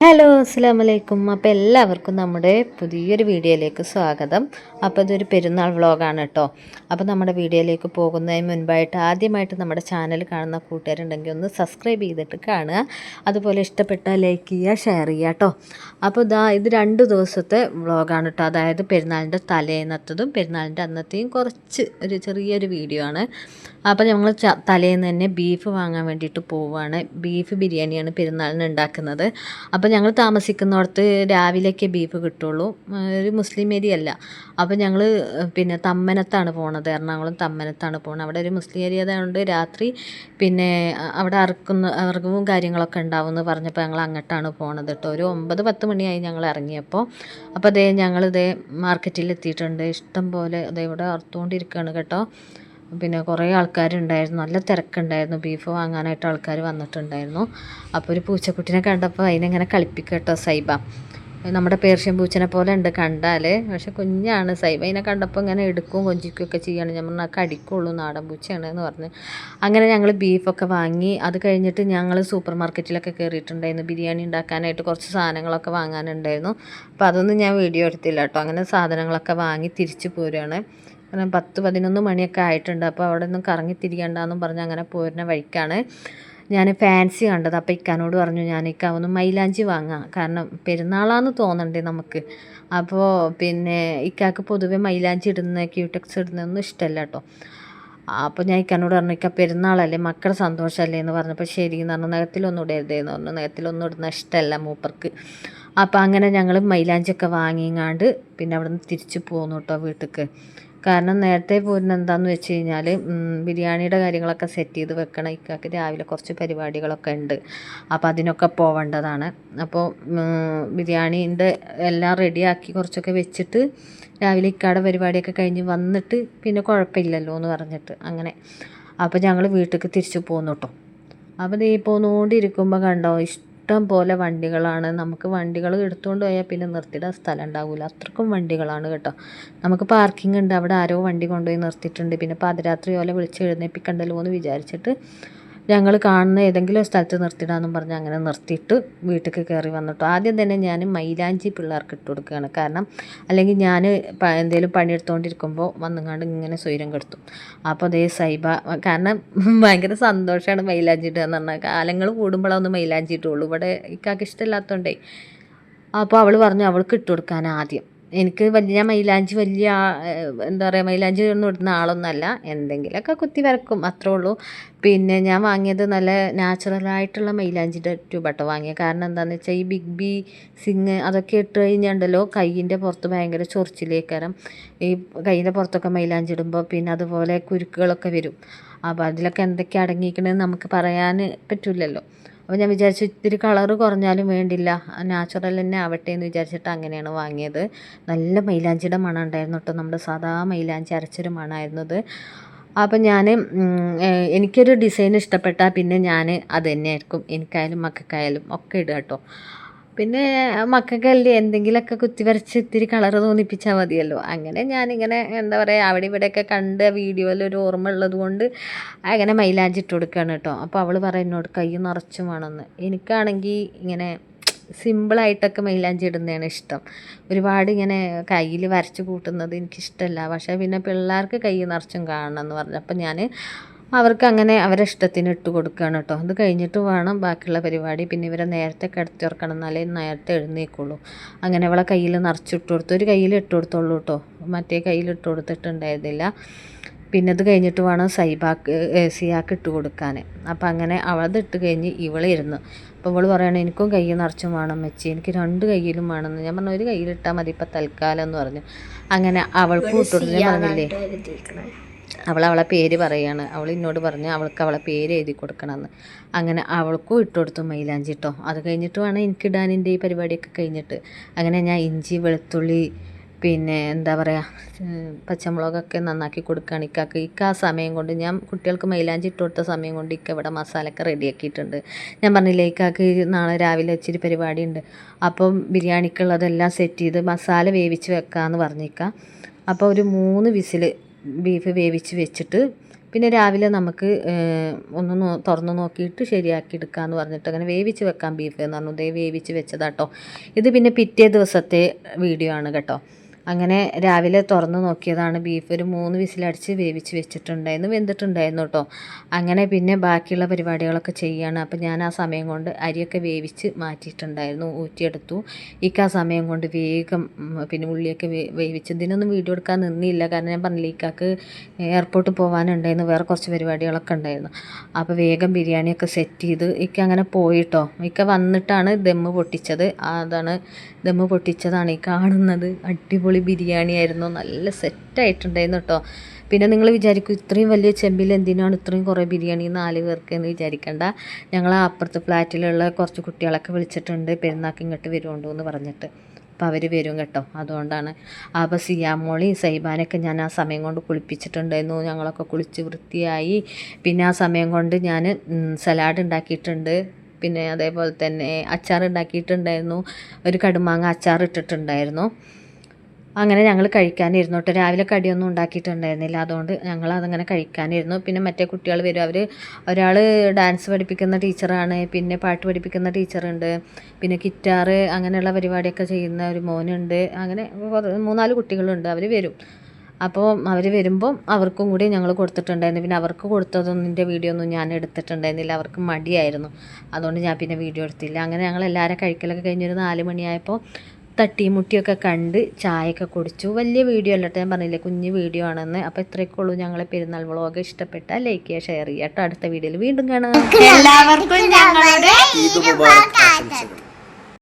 Hello അസ്സാം വലൈക്കും അപ്പോൾ എല്ലാവർക്കും നമ്മുടെ പുതിയൊരു വീഡിയോയിലേക്ക് സ്വാഗതം. അപ്പോൾ ഇതൊരു പെരുന്നാൾ വ്ളോഗാണ് കേട്ടോ അപ്പോൾ നമ്മുടെ വീഡിയോയിലേക്ക് പോകുന്നതിന് മുൻപായിട്ട് ആദ്യമായിട്ട് നമ്മുടെ ചാനൽ കാണുന്ന കൂട്ടുകാരുണ്ടെങ്കിൽ ഒന്ന് സബ്സ്ക്രൈബ് ചെയ്തിട്ട് കാണുക. അതുപോലെ ഇഷ്ടപ്പെട്ട ലൈക്ക് ചെയ്യുക ഷെയർ ചെയ്യുക കേട്ടോ അപ്പോൾ ഇതാ ഇത് രണ്ട് ദിവസത്തെ വ്ളോഗാണ് കേട്ടോ അതായത് പെരുന്നാളിന്റെ തലേന്നത്തതും പെരുന്നാളിന്റെ അന്നത്തെയും കുറച്ച് ഒരു ചെറിയൊരു വീഡിയോ ആണ്. അപ്പോൾ ഞങ്ങൾ തലേന്ന് തന്നെ ബീഫ് വാങ്ങാൻ വേണ്ടിയിട്ട് പോവുകയാണ് ബീഫ് ബിരിയാണിയാണ് പെരുന്നാളിന് ഉണ്ടാക്കുന്നത്. അപ്പോൾ ഞങ്ങൾ താമസിക്കുന്നിടത്ത് രാവിലേക്ക് ബീഫ് കിട്ടുള്ളൂ. ഒരു മുസ്ലിം ഏരിയ അല്ല. അപ്പോൾ ഞങ്ങൾ പിന്നെ തമ്മനത്താണ് പോണത്. എറണാകുളം തമ്മനത്താണ് പോണത്. അവിടെ ഒരു മുസ്ലിം ഏരിയ ആയതുകൊണ്ട് രാത്രി പിന്നെ അവിടെ അറക്കുന്ന അറവും കാര്യങ്ങളൊക്കെ ഉണ്ടാവും എന്ന് പറഞ്ഞപ്പോൾ ഞങ്ങൾ അങ്ങോട്ടാണ് പോണത് കേട്ടോ. ഒരു ഒമ്പത് പത്ത് മണിയായി ഞങ്ങൾ ഇറങ്ങിയപ്പോൾ അപ്പോൾ അതേ ഞങ്ങളിതേ മാർക്കറ്റിൽ എത്തിയിട്ടുണ്ട്. ഇഷ്ടം പോലെ അതേ ഇവിടെ അറുത്തുകൊണ്ടിരിക്കുകയാണ് കേട്ടോ. പിന്നെ കുറേ ആൾക്കാരുണ്ടായിരുന്നു. നല്ല തിരക്കുണ്ടായിരുന്നു. ബീഫ് വാങ്ങാനായിട്ട് ആൾക്കാർ വന്നിട്ടുണ്ടായിരുന്നു. അപ്പോൾ ഒരു പൂച്ചക്കുട്ടിനെ കണ്ടപ്പോൾ അതിനെങ്ങനെ കളിപ്പിക്കുക കേട്ടോ സൈബ. നമ്മുടെ പേർഷ്യൻ പൂച്ചനെ പോലെ ഉണ്ട് കണ്ടാൽ. പക്ഷെ കുഞ്ഞാണ് സൈബ. അതിനെ കണ്ടപ്പോൾ ഇങ്ങനെ എടുക്കും കൊഞ്ചിക്കുകയൊക്കെ ചെയ്യാണ് ഞാൻ പറഞ്ഞാൽ കടിക്കുള്ളൂ നാടൻ പൂച്ചയാണ് എന്ന് പറഞ്ഞ്. അങ്ങനെ ഞങ്ങൾ ബീഫൊക്കെ വാങ്ങി. അത് കഴിഞ്ഞിട്ട് ഞങ്ങൾ സൂപ്പർ മാർക്കറ്റിലൊക്കെ കയറിയിട്ടുണ്ടായിരുന്നു. ബിരിയാണി ഉണ്ടാക്കാനായിട്ട് കുറച്ച് സാധനങ്ങളൊക്കെ വാങ്ങാനുണ്ടായിരുന്നു. അപ്പോൾ അതൊന്നും ഞാൻ വീഡിയോ എടുത്തില്ല കേട്ടോ. അങ്ങനെ സാധനങ്ങളൊക്കെ വാങ്ങി തിരിച്ചു പോരുകയാണ് കാരണം പത്ത് പതിനൊന്ന് മണിയൊക്കെ ആയിട്ടുണ്ട്. അപ്പോൾ അവിടെ കറങ്ങി തിരിയണ്ടെന്നും പറഞ്ഞ് അങ്ങനെ പോരുന്ന വഴിക്കാണ് ഞാൻ ഫാൻസി കണ്ടത്. അപ്പോൾ ഇക്കാനോട് പറഞ്ഞു ഞാൻ ഇക്ക ഒന്ന് മൈലാഞ്ചി വാങ്ങാം. കാരണം പെരുന്നാളാന്ന് തോന്നണ്ടേ നമുക്ക്. അപ്പോൾ പിന്നെ ഇക്കാക്ക് പൊതുവെ മൈലാഞ്ചി ഇടുന്ന ക്യൂടെക്സ് ഇടുന്നതൊന്നും ഇഷ്ടമല്ല കേട്ടോ. അപ്പോൾ ഞാൻ ഇക്കാനോട് പറഞ്ഞു ഇക്ക പെരുന്നാളല്ലേ മക്കളുടെ സന്തോഷമല്ലേ എന്ന് പറഞ്ഞപ്പോൾ ശരി എന്ന് പറഞ്ഞു നഖത്തിലൊന്നും ഇടരുതേന്ന് പറഞ്ഞു. നഖത്തിലൊന്നും ഇടുന്ന ഇഷ്ടമല്ല മൂപ്പർക്ക്. അപ്പോൾ അങ്ങനെ ഞങ്ങൾ മൈലാഞ്ചിയൊക്കെ വാങ്ങിങ്ങാണ്ട് പിന്നെ അവിടെ നിന്ന് തിരിച്ച് പോന്നു കേട്ടോ വീട്ടിലേക്ക് കാരണം നേരത്തെ പോരുന്ന എന്താന്ന് വെച്ച് കഴിഞ്ഞാൽ ബിരിയാണിയുടെ കാര്യങ്ങളൊക്കെ സെറ്റ് ചെയ്ത് വെക്കണം ഇക്കാക്ക് രാവിലെ കുറച്ച് പരിപാടികളൊക്കെ ഉണ്ട് അപ്പോൾ അതിനൊക്കെ പോവേണ്ടതാണ്. അപ്പോൾ ബിരിയാണീന്റെ എല്ലാം റെഡിയാക്കി കുറച്ചൊക്കെ വെച്ചിട്ട് രാവിലെ ഇക്കാടെ പരിപാടിയൊക്കെ കഴിഞ്ഞ് വന്നിട്ട് പിന്നെ കുഴപ്പമില്ലല്ലോ എന്ന് പറഞ്ഞിട്ട് അങ്ങനെ. അപ്പോൾ ഞങ്ങൾ വീട്ടിലേക്ക് തിരിച്ചു പോന്നു കേട്ടോ അപ്പോൾ ഈ പോന്നുകൊണ്ടിരിക്കുമ്പോൾ കണ്ടോ ഇഷ്ടം ഇഷ്ടം പോലെ വണ്ടികളാണ്. നമുക്ക് വണ്ടികൾ എടുത്തുകൊണ്ട് പോയാൽ പിന്നെ നിർത്തിയിടാൻ സ്ഥലം ഉണ്ടാവില്ല അത്രക്കും വണ്ടികളാണ് കേട്ടോ. നമുക്ക് പാർക്കിംഗ് ഉണ്ട്. അവിടെ ആരോ വണ്ടി കൊണ്ടുപോയി നിർത്തിയിട്ടുണ്ട്. പിന്നെ പാതിരാത്രി പോലെ വിളിച്ച് എഴുന്നേപ്പിക്കണ്ടല്ലോ എന്ന് വിചാരിച്ചിട്ട് ഞങ്ങൾ കാണുന്ന ഏതെങ്കിലും സ്ഥലത്ത് നിർത്തിയിടാമെന്നും പറഞ്ഞ് അങ്ങനെ നിർത്തിയിട്ട് വീട്ടിലേക്ക് കയറി വന്നിട്ട്. ആദ്യം തന്നെ ഞാൻ മൈലാഞ്ചി പിള്ളേർക്ക് ഇട്ട് കൊടുക്കുകയാണ്. കാരണം അല്ലെങ്കിൽ ഞാൻ എന്തെങ്കിലും പണിയെടുത്തുകൊണ്ടിരിക്കുമ്പോൾ വന്നുങ്ങാണ്ട് ഇങ്ങനെ സ്വൈരം കെടുത്തും. അപ്പോൾ അതേ സൈബ കാരണം ഭയങ്കര സന്തോഷമാണ് മൈലാഞ്ചി ഇടുക എന്ന് പറഞ്ഞാൽ. കാലങ്ങൾ കൂടുമ്പോഴൊന്നും മൈലാഞ്ചി ഇട്ടുള്ളൂ. ഇവിടെ ഇക്കാക്ക് ഇഷ്ടമില്ലാത്തതുകൊണ്ടേ അപ്പോൾ അവൾ പറഞ്ഞു അവൾക്ക് ഇട്ട് കൊടുക്കാൻ ആദ്യം. എനിക്ക് വലിയ മൈലാഞ്ചി വലിയ എന്താ പറയുക മൈലാഞ്ചി ഒന്നും ഇടുന്ന ആളൊന്നുമല്ല എന്തെങ്കിലുമൊക്കെ കുത്തി വരക്കും അത്രേ ഉള്ളൂ. പിന്നെ ഞാൻ വാങ്ങിയത് നല്ല നാച്ചുറലായിട്ടുള്ള മൈലാഞ്ചിയുടെ ട്യൂബട്ടോ വാങ്ങിയത് കാരണം എന്താണെന്ന് വെച്ചാൽ ഈ ബിഗ് ബി സിങ് അതൊക്കെ ഇട്ട് കഴിഞ്ഞുണ്ടല്ലോ കയ്യിന്റെ പുറത്ത് ഭയങ്കര ചൊറിച്ചിലേക്കരം. ഈ കയ്യിന്റെ പുറത്തൊക്കെ മൈലാഞ്ചി ഇടുമ്പോൾ പിന്നെ അതുപോലെ കുരുക്കുകളൊക്കെ വരും. അപ്പോൾ അതിലൊക്കെ എന്തൊക്കെ അടങ്ങിയിരിക്കണമെന്ന് നമുക്ക് പറയാൻ പറ്റില്ലല്ലോ അപ്പോൾ ഞാൻ വിചാരിച്ചു ഇത്തിരി കളറ് കുറഞ്ഞാലും വേണ്ടില്ല. നാച്ചുറൽ തന്നെ ആവട്ടെ എന്ന് വിചാരിച്ചിട്ട് അങ്ങനെയാണ് വാങ്ങിയത്. നല്ല മൈലാഞ്ചിയുടെ മണം ഉണ്ടായിരുന്നു കേട്ടോ. നമ്മുടെ സാധാ മൈലാഞ്ചി അരച്ചൊരു മണമായിരുന്നത് അപ്പം ഞാൻ എനിക്കൊരു ഡിസൈൻ ഇഷ്ടപ്പെട്ടാൽ പിന്നെ ഞാൻ അത് തന്നെയായിരിക്കും. എനിക്കായാലും മക്കൾക്കായാലും ഒക്കെ ഇടുക കേട്ടോ. പിന്നെ മക്കൾക്കല്ലേ എന്തെങ്കിലുമൊക്കെ കുത്തി വരച്ച് ഇത്തിരി കളർ തോന്നിപ്പിച്ചാൽ മതിയല്ലോ. അങ്ങനെ ഞാനിങ്ങനെ എന്താ പറയുക അവിടെ ഇവിടെയൊക്കെ കണ്ട് വീഡിയോയിൽ ഒരു ഓർമ്മ ഉള്ളത് കൊണ്ട് അങ്ങനെ മൈലാഞ്ചി ഇട്ട് കൊടുക്കുകയാണ് കേട്ടോ. അപ്പോൾ അവൾ പറയും എന്നോട് കൈ നിറച്ചും വേണമെന്ന്. എനിക്കാണെങ്കിൽ ഇങ്ങനെ സിമ്പിളായിട്ടൊക്കെ മൈലാഞ്ചി ഇടുന്നതാണ് ഇഷ്ടം. ഒരുപാട് ഇങ്ങനെ കയ്യിൽ വരച്ച് കൂട്ടുന്നത് എനിക്കിഷ്ടമല്ല പക്ഷേ പിന്നെ പിള്ളേർക്ക് കൈ നിറച്ചും കാണണം എന്ന് പറഞ്ഞു. അപ്പോൾ ഞാൻ അവർക്ക് അങ്ങനെ അവരെ ഇഷ്ടത്തിന് ഇട്ട് കൊടുക്കുകയാണ് കേട്ടോ. അത് കഴിഞ്ഞിട്ട് വേണം ബാക്കിയുള്ള പരിപാടി. പിന്നെ ഇവരെ നേരത്തെ കിടത്തി ഉറക്കണം എന്നാലേ നേരത്തെ എഴുന്നേക്കുള്ളൂ. അങ്ങനെ അവളെ കയ്യിൽ നിറച്ചിട്ട് കൊടുത്തു. ഒരു കയ്യിൽ ഇട്ട് കൊടുത്തോളൂ കേട്ടോ. മറ്റേ കയ്യിൽ ഇട്ട് കൊടുത്തിട്ടുണ്ടായിരുന്നില്ല. പിന്നെ അത് കഴിഞ്ഞിട്ട് വേണം സൈബാക്ക് സിയാക്ക് ഇട്ട് കൊടുക്കാൻ അപ്പം അങ്ങനെ അവളത് ഇട്ട് കഴിഞ്ഞ് ഇവളിരുന്നു അപ്പോൾ ഇവൾ പറയണ എനിക്കും കൈ നിറച്ചും വേണം മെച്ചി. എനിക്ക് രണ്ട് കയ്യിലും വേണമെന്ന്. ഞാൻ പറഞ്ഞു ഒരു കയ്യിലിട്ടാൽ മതി. ഇപ്പം തൽക്കാലം എന്ന് പറഞ്ഞു. അങ്ങനെ അവൾക്ക് ഇട്ടുകൊടുത്ത് പറഞ്ഞില്ലേ? അവൾ അവളെ പേര് പറയാണ്. അവൾ എന്നോട് പറഞ്ഞ് അവൾക്ക് അവളെ പേര് എഴുതി കൊടുക്കണമെന്ന്. അങ്ങനെ അവൾക്കും ഇട്ട് കൊടുത്തു മൈലാഞ്ചി കേട്ടോ അത് കഴിഞ്ഞിട്ട് വേണം എനിക്ക് എന്റെ ഈ പരിപാടിയൊക്കെ കഴിഞ്ഞിട്ട്. അങ്ങനെ ഞാൻ ഇഞ്ചി വെളുത്തുള്ളി പിന്നെ എന്താ പറയുക പച്ചമുളകൊക്കെ നന്നാക്കി കൊടുക്കുകയാണ് ഇക്കാക്ക്. ഇക്ക ആ സമയം കൊണ്ട് ഞാൻ കുട്ടികൾക്ക് മൈലാഞ്ചി ഇട്ട് കൊടുത്ത സമയം കൊണ്ട് ഇക്ക ഇവിടെ മസാലയൊക്കെ റെഡിയാക്കിയിട്ടുണ്ട്. ഞാൻ പറഞ്ഞില്ലേ ഇക്കാക്ക് നാളെ രാവിലെ ഇച്ചിരി പരിപാടി ഉണ്ട് അപ്പം ബിരിയാണിക്കുള്ളതെല്ലാം സെറ്റ് ചെയ്ത് മസാല വേവിച്ച് വെക്കാമെന്ന് പറഞ്ഞിക്ക അപ്പോൾ ഒരു മൂന്ന് വിസിൽ ബീഫ് വേവിച്ച് വെച്ചിട്ട് പിന്നെ രാവിലെ നമുക്ക് ഒന്ന് നോ തുറന്ന് നോക്കിയിട്ട് ശരിയാക്കി എടുക്കാമെന്ന് പറഞ്ഞിട്ട് അങ്ങനെ വേവിച്ച് വെക്കാം ബീഫ് എന്ന് പറഞ്ഞു. ദേ വേവിച്ച് വെച്ചതാട്ടോ. ഇത് പിന്നെ പിറ്റേ ദിവസത്തെ വീഡിയോ ആണ് കേട്ടോ. അങ്ങനെ രാവിലെ തുറന്ന് നോക്കിയതാണ് ബീഫ് ഒരു മൂന്ന് വിസിലടിച്ച് വേവിച്ച് വെച്ചിട്ടുണ്ടായിരുന്നു വെന്തിട്ടുണ്ടായിരുന്നു കേട്ടോ അങ്ങനെ പിന്നെ ബാക്കിയുള്ള പരിപാടികളൊക്കെ ചെയ്യുകയാണ് അപ്പോൾ ഞാൻ ആ സമയം കൊണ്ട് അരിയൊക്കെ വേവിച്ച് മാറ്റിയിട്ടുണ്ടായിരുന്നു ഊറ്റിയെടുത്തു. ഇക്ക ആ സമയം കൊണ്ട് വേഗം പിന്നെ ഉള്ളിയൊക്കെ വേവിച്ച് ഇതിനൊന്നും വീഡിയോ എടുക്കാൻ നിന്നില്ല. കാരണം ഞാൻ പറഞ്ഞില്ല ഇക്കാക്ക് എയർപോർട്ടിൽ പോകാനുണ്ടായിരുന്നു വേറെ കുറച്ച് പരിപാടികളൊക്കെ ഉണ്ടായിരുന്നു. അപ്പോൾ വേഗം ബിരിയാണിയൊക്കെ സെറ്റ് ചെയ്ത് ഇക്ക അങ്ങനെ പോയിട്ടോ ഇക്ക വന്നിട്ടാണ് ദമ്മ് പൊട്ടിച്ചത്. അതാണ് ദമ്മ് പൊട്ടിച്ചതാണ് ഈ കാണുന്നത്. അടിപൊളി ബിരിയാണി ആയിരുന്നു. നല്ല സെറ്റായിട്ടുണ്ടായിരുന്നു കേട്ടോ പിന്നെ നിങ്ങൾ വിചാരിക്കും ഇത്രയും വലിയ ചെമ്പിൽ എന്തിനാണ് ഇത്രയും കുറേ ബിരിയാണി നാല് പേർക്ക് എന്ന് വിചാരിക്കണ്ട. ഞങ്ങൾ അപ്പുറത്തെ ഫ്ലാറ്റിലുള്ള കുറച്ച് കുട്ടികളൊക്കെ വിളിച്ചിട്ടുണ്ട് പെരുന്നാക്ക് ഇങ്ങോട്ട് വരുമുണ്ടോ എന്ന് പറഞ്ഞിട്ട്. അപ്പോൾ അവർ വരും കേട്ടോ. അതുകൊണ്ടാണ്. അപ്പോൾ സിയാമോളി സൈബാനൊക്കെ ഞാൻ ആ സമയം കൊണ്ട് കുളിപ്പിച്ചിട്ടുണ്ടായിരുന്നു. ഞങ്ങളൊക്കെ കുളിച്ച് വൃത്തിയായി. പിന്നെ ആ സമയം കൊണ്ട് ഞാൻ സലാഡ് ഉണ്ടാക്കിയിട്ടുണ്ട്. പിന്നെ അതേപോലെ തന്നെ അച്ചാർ ഉണ്ടാക്കിയിട്ടുണ്ടായിരുന്നു. ഒരു കടുമാങ്ങ അച്ചാർ ഇട്ടിട്ടുണ്ടായിരുന്നു. അങ്ങനെ ഞങ്ങൾ കഴിക്കാനിരുന്നു കേട്ടോ. രാവിലെ കടിയൊന്നും ഉണ്ടാക്കിയിട്ടുണ്ടായിരുന്നില്ല. അതുകൊണ്ട് ഞങ്ങൾ അതങ്ങനെ കഴിക്കാനിരുന്നു. പിന്നെ മറ്റേ കുട്ടികൾ വരും. അവർ ഒരാൾ ഡാൻസ് പഠിപ്പിക്കുന്ന ടീച്ചറാണ്. പിന്നെ പാട്ട് പഠിപ്പിക്കുന്ന ടീച്ചറുണ്ട്. പിന്നെ ഗിറ്റാറ് അങ്ങനെയുള്ള പരിപാടിയൊക്കെ ചെയ്യുന്ന ഒരു മോനുണ്ട്. അങ്ങനെ മൂന്നാൽ കുട്ടികളുണ്ട്. അവർ വരും. അപ്പോൾ അവർ വരുമ്പം അവർക്കും കൂടി ഞങ്ങൾ കൊടുത്തിട്ടുണ്ടായിരുന്നു. പിന്നെ അവർക്ക് കൊടുത്തതൊന്നിന്റെ വീഡിയോ ഒന്നും ഞാൻ എടുത്തിട്ടുണ്ടായിരുന്നില്ല. അവർക്ക് മടിയായിരുന്നു. അതുകൊണ്ട് ഞാൻ പിന്നെ വീഡിയോ എടുത്തില്ല. അങ്ങനെ ഞങ്ങൾ എല്ലാവരും കഴിക്കലൊക്കെ കഴിഞ്ഞൊരു നാല് മണിയായപ്പോൾ തട്ടിയും മുട്ടിയൊക്കെ കണ്ട് ചായയൊക്കെ കുടിച്ചു. വലിയ വീഡിയോ അല്ല കേട്ടോ ഞാൻ പറഞ്ഞില്ലേ കുഞ്ഞ് വീഡിയോ ആണെന്ന്. അപ്പോൾ ഇത്രയൊക്കെ ഉള്ളൂ. ഞങ്ങളെ പെരുന്നാൾ വ്ളോഗ് ഇഷ്ടപ്പെട്ടാൽ ലൈക്ക് ചെയ്യുക ഷെയർ ചെയ്യുക. കേട്ടോ അടുത്ത വീഡിയോയിൽ വീണ്ടും കാണാം. എല്ലാവർക്കും ഞങ്ങളുടെ